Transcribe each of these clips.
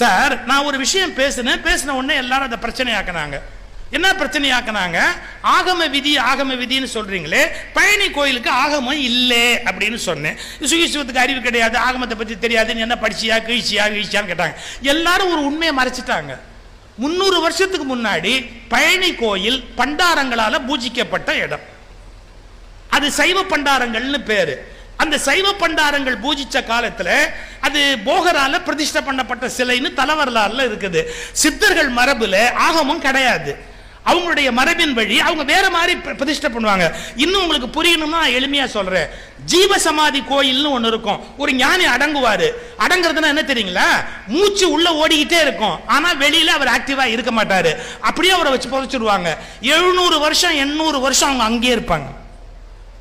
Sir நான் ஒரு விஷயம் பேசினேன். பேசின உடனே எல்லாரும் அதை பிரச்சனையாக்குனாங்க. என்ன பிரச்சனையாக்குனாங்க? ஆகம விதி ஆகம விதின்னு சொல்றீங்களே. பழனி கோயிலுக்கு ஆகமம் இல்லை அப்படின்னு சொன்னேன். சுகிசுவத்துக்கு அறிவு கிடையாது ஆகமத்தை பற்றி தெரியாதுன்னு என்ன படிச்சியா கீழ்ச்சியா கீழ்ச்சியான்னு கேட்டாங்க. எல்லாரும் ஒரு உண்மையை மறைச்சிட்டாங்க. முந்நூறு வருஷத்துக்கு முன்னாடி பழனி கோயில் பண்டாரங்களால பூஜிக்கப்பட்ட இடம். அது சைவ பண்டாரங்கள்னு பேரு. அந்த சைவ பண்டாரங்கள் பூஜிச்ச காலத்துல அது போகரால பிரதிஷ்டை பண்ணப்பட்ட சிலைன்னு தலைவரலாறுல இருக்குது. சித்தர்கள் மரபுல ஆகமும் கிடையாது. அவங்களுடைய மரபின் வழி அவங்க வேற மாதிரி பிர- பிரதிஷ்டை பண்ணுவாங்க. இன்னும் உங்களுக்கு புரியணும்னா நான் எளிமையா சொல்றேன். ஜீவ சமாதி கோயில்னு ஒன்று இருக்கும். ஒரு ஞானி அடங்குவாரு. அடங்குறதுன்னா என்ன தெரியுங்களா? மூச்சு உள்ள ஓடிக்கிட்டே இருக்கும். ஆனா வெளியில அவர் ஆக்டிவா இருக்க மாட்டாரு. அப்படியே அவரை வச்சு புதைச்சிடுவாங்க. எழுநூறு வருஷம் எண்ணூறு வருஷம் அவங்க அங்கேயே இருப்பாங்க.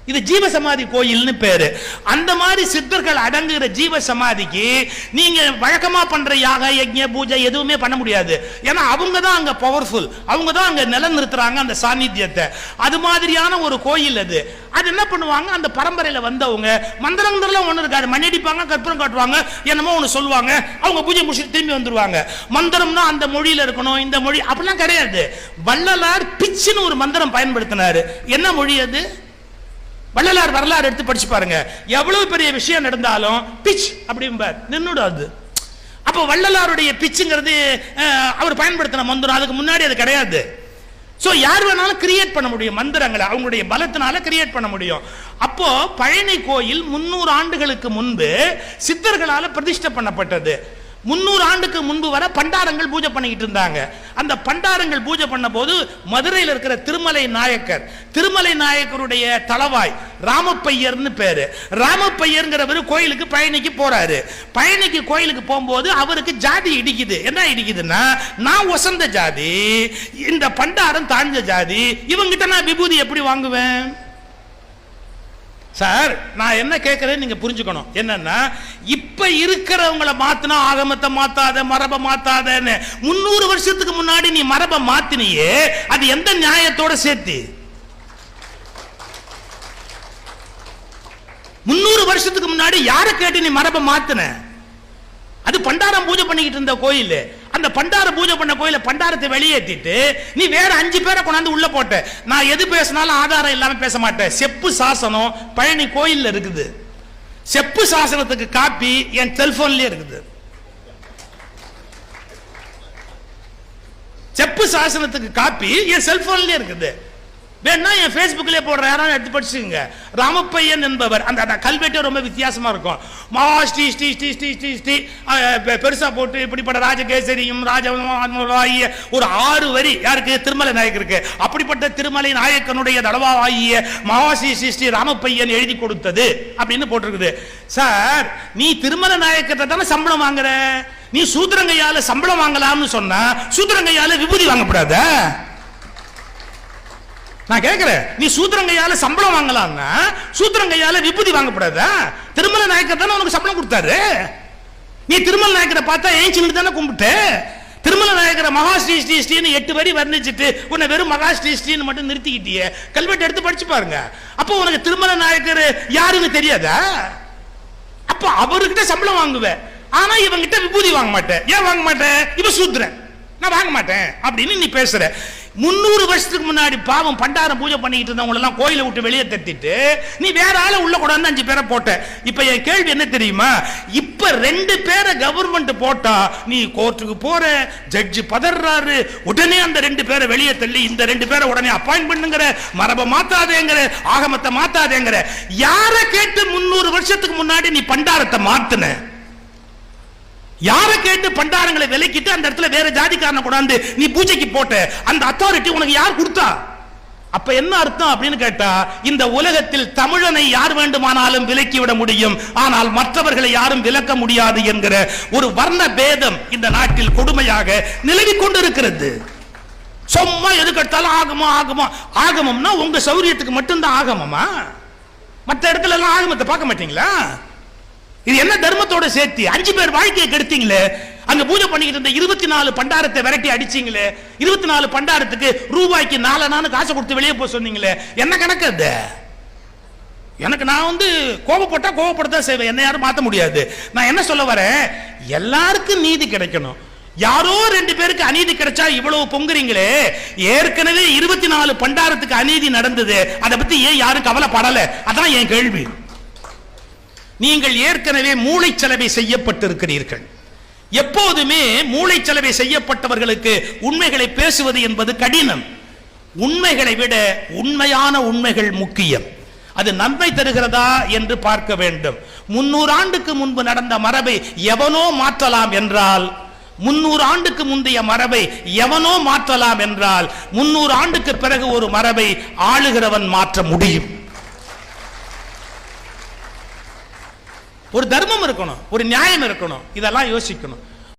இது ஜீவ சமாதி கோயில்னு பேரு. அந்த மாதிரி சித்தர்கள் அடங்குகிற ஜீவ சமாதிக்கு நீங்க வழக்கமா பண்ற யாக யஜ்ய பூஜை எதுவுமே பண்ண முடியாது. ஏன்னா அவங்க தான் அங்க பவர்ஃபுல் அவங்க தான் அங்க நிலநிறுத்துறாங்க அந்த சாநித்தியத்தை. அது மாதிரியான ஒரு கோயில் அது. அது என்ன பண்ணுவாங்க? அந்த பரம்பரையில வந்தவங்க மந்திரங்கள்லாம் ஒண்ணு இருக்காது. மணி அடிப்பாங்க கற்பூரம் காட்டுவாங்க என்னமோ ஒண்ணு சொல்லுவாங்க அவங்க பூஜை முடிச்சுட்டு திரும்பி வந்துருவாங்க. மந்திரம்னா அந்த மொழியில இருக்கணும் இந்த மொழி அப்படிலாம் கிடையாது. வள்ளலார் பிச்சுன்னு ஒரு மந்திரம் பயன்படுத்தினாரு. என்ன மொழி அது? வள்ளலார் வரலாறு எடுத்து படிச்சு பாருங்க. எவ்வளவு பெரிய விஷயம் நடந்தாலும் பிச் அப்படிம்பார். நின்னுடாது. அது அப்போ வள்ளலாருடைய பிச்சுங்கிறது அவர் பயன்படுத்தின மந்திரம் அதுக்கு முன்னாடி அது கிடையாது. ஸோ யார் வேணாலும் கிரியேட் பண்ண முடியும் மந்திரங்களை. அவங்களுடைய பலத்தினால கிரியேட் பண்ண முடியும். அப்போ பழனி கோயில் முன்னூறு ஆண்டுகளுக்கு முன்பு சித்தர்களால் பிரதிஷ்டை பண்ணப்பட்டது. முன்னூறு ஆண்டுக்கு முன்பு வர பண்டாரங்கள் பூஜை பண்ணிக்கிட்டு இருந்தாங்க. அந்த பண்டாரங்கள் பூஜை பண்ண போது மதுரையில் இருக்கிற திருமலை நாயக்கர் திருமலை நாயக்கருடைய தளவாய் ராமப்பையர்னு பேரு. ராமப்பையர்ங்கிறவர் கோயிலுக்கு பயணிக்கு போறாரு. பயணிக்கு கோயிலுக்கு போகும்போது அவருக்கு ஜாதி இடிக்குது. என்ன இடிக்குதுன்னா நான் ஒசந்த ஜாதி இந்த பண்டாரம் தாழ்ந்த ஜாதி இவங்கிட்ட நான் விபூதி எப்படி வாங்குவேன்? சார் நான் என்ன கேட்கிறேன் நீங்க புரிஞ்சுக்கணும். என்னன்னா இப்ப இருக்கிறவங்கள மாத்தினா ஆகமத்தை மாத்தாத மரபை மாத்தாதன்னு முன்னூறு வருஷத்துக்கு முன்னாடி நீ மரபை மாத்தினியே அது எந்த நியாயத்தோட சேர்த்து? முன்னூறு வருஷத்துக்கு முன்னாடி யாரை கேட்டு நீ மரபை மாத்தின? அது பண்டாரம் பூஜை பண்ணிக்கிட்டு இருந்த கோயில். அந்த பண்டார பூஜை பண்ண கோயில பண்டாரத்தை வெளியேற்றிட்டு நீ வேற அஞ்சு பேரை கொண்டாந்து உள்ள போட்ட நான் எது பேசினாலும் ஆதாரம் இல்லாம பேச மாட்டேன். செப்பு சாசனம் பழனி கோயில்ல இருக்குது. செப்பு சாசனத்துக்கு காப்பி என் செல்போன்லயே இருக்குது. செப்பு சாசனத்துக்கு காப்பி என் செல்போன்லயே இருக்குது. வேணா என் ஃபேஸ்புக்கில் போடுற யாரும் எடுத்து படிச்சுங்க ராமப்பையன் என்பவர். அந்த அந்த கல்வெட்டே ரொம்ப வித்தியாசமாக இருக்கும். மா ஸ்ரீ ஸ்ரீ ஸ்ரீ ஸ்ரீ ஸ்ரீ ஸ்ரீ. பெருசாக போட்டு இப்படிப்பட்ட ராஜகேசரியும் ராஜ ஆகிய ஒரு ஆறு வரி. யாருக்கு? திருமலை நாயக்கருக்கு. அப்படிப்பட்ட திருமலை நாயக்கனுடைய தடவாகிய மகா ஸ்ரீ ஸ்ரீ ஸ்ரீ ராமப்பையன் எழுதி கொடுத்தது அப்படின்னு போட்டிருக்குது. சார் நீ திருமலை நாயக்கத்தை தானே சம்பளம் வாங்குற? நீ சூத்திரங்கையால சம்பளம் வாங்கலாம்னு சொன்னா சூத்திரங்கையால விபூதி வாங்கப்படாத? நான் கேட்கிறேன் நீ சூத்திரங்கையால சம்பளம் வாங்கலாம்னா சூத்திரங்கையால விபூதி வாங்கப்படாதா திருமல நாயக்கர் தானே உனக்கு சம்பளம் கொடுத்தாரு. நீ திருமல நாயக்கரை பார்த்தா ஏஞ்சின்னு தானே கும்பிட்டு? திருமல நாயக்கரை மகா ஸ்ரீ ஸ்ரீ ஸ்ரீன்னு எட்டு வரி வர்ணிச்சிட்டு உன்னை வெறும் மகா ஸ்ரீ ஸ்ரீன்னு மட்டும் நிறுத்திக்கிட்டியே. கல்வெட்டு எடுத்து படிச்சு பாருங்க. அப்போ உனக்கு திருமல நாயக்கர் யாருன்னு தெரியாதா? அப்போ அவர்கிட்ட சம்பளம் வாங்குவேன் ஆனா இவங்கிட்ட விபூதி வாங்க மாட்டேன். ஏன் வாங்க மாட்டேன்? இவன் சூத்திரன். நான் வாங்க மாட்டேன் அப்படின்னு நீ பேசுற. முன்னூறு வருஷத்துக்கு முன்னாடி பாவம் பண்டாரம் பூஜை பண்ணிக்கிட்டு இருந்தவங்க எல்லாம் கோயிலை விட்டு வெளியே தட்டிட்டு நீ வேற ஆளை உள்ள கொண்டாந்து அஞ்சு பேரை போட்ட. இப்ப என் கேள்வி என்ன தெரியுமா? இப்ப ரெண்டு பேரை கவர்மெண்ட் போட்டா நீ கோர்ட்டுக்கு போற ஜட்ஜி பதறாரு. உடனே அந்த ரெண்டு பேரை வெளியே தள்ளி இந்த ரெண்டு பேரை உடனே அப்பாயின் பண்ணுங்கிற. மரபை மாத்தாதேங்கிற ஆகமத்தை மாத்தாதேங்கிற. யாரை கேட்டு முன்னூறு வருஷத்துக்கு முன்னாடி நீ பண்டாரத்தை மாத்தின? யாரை கேட்டு பண்டாரங்களை விலக்கிட்டு அந்த இடத்துல வேற ஜாதிக்காரனை கொண்டாந்து நீ பூஜைக்கு போட்ட அந்த அத்தாரிட்டி உனக்கு யார் கொடுத்தா? அப்ப என்ன அர்த்தம் அப்படின்னு கேட்டா இந்த உலகத்தில் தமிழனை யார் வேண்டுமானாலும் விலக்கி விட முடியும். ஆனால் மற்றவர்களை யாரும் விலக்க முடியாது என்கிற ஒரு வர்ண பேதம் இந்த நாட்டில் கொடுமையாக நிலவிக் கொண்டிருக்கிறது. சும்மா எதுக்கெடுத்தாலும் ஆகமோ ஆகமோ ஆகமம்னா உங்க சௌரியத்துக்கு மட்டும்தான் ஆகமமா? மற்ற இடத்துல எல்லாம் ஆகமத்தை பார்க்க மாட்டீங்களா? இது என்ன தர்மத்தோட சேர்த்து? அஞ்சு பேர் வாழ்க்கையை கெடுத்தீங்களே. அங்க பூஜை பண்ணிக்கிட்டு இருந்த இருபத்தி நாலு பண்டாரத்தை விரட்டி அடிச்சீங்களே. இருபத்தி நாலு பண்டாரத்துக்கு ரூபாய்க்கு நாலு காசு கொடுத்து வெளியே போக சொன்னீங்களே. என்ன கணக்கு அது? எனக்கு நான் வந்து கோபப்பட்டா கோபப்படத்தான் செய்வேன். என்ன யாரும் மாற்ற முடியாது. நான் என்ன சொல்ல வரேன்? எல்லாருக்கும் நீதி கிடைக்கணும். யாரோ ரெண்டு பேருக்கு அநீதி கிடைச்சா இவ்வளவு பொங்குறீங்களே. ஏற்கனவே இருபத்தி நாலு பண்டாரத்துக்கு அநீதி நடந்தது. அதை பத்தி ஏன் யாரும் கவலைப்படல? அதான் என் கேள்வி. நீங்கள் ஏற்கனவே மூளைச்சலவை செய்யப்பட்டிருக்கிறீர்கள். எப்போதுமே மூளைச்சலவை செய்யப்பட்டவர்களுக்கு உண்மைகளை பேசுவது என்பது கடினம். உண்மைகளை விட உண்மையான உண்மைகள் முக்கியம். அது நன்மை தருகிறதா என்று பார்க்க வேண்டும். முன்னூறு ஆண்டுக்கு முன்பு நடந்த மரபை எவனோ மாற்றலாம் என்றால் முன்னூறு ஆண்டுக்கு முந்தைய மரபை எவனோ மாற்றலாம் என்றால் முன்னூறு ஆண்டுக்கு பிறகு ஒரு மரபை ஆளுகிறவன் மாற்ற முடியும். ஒரு தர்மம் இருக்கணும் ஒரு நியாயம் இருக்கணும். இதெல்லாம் யோசிக்கணும்.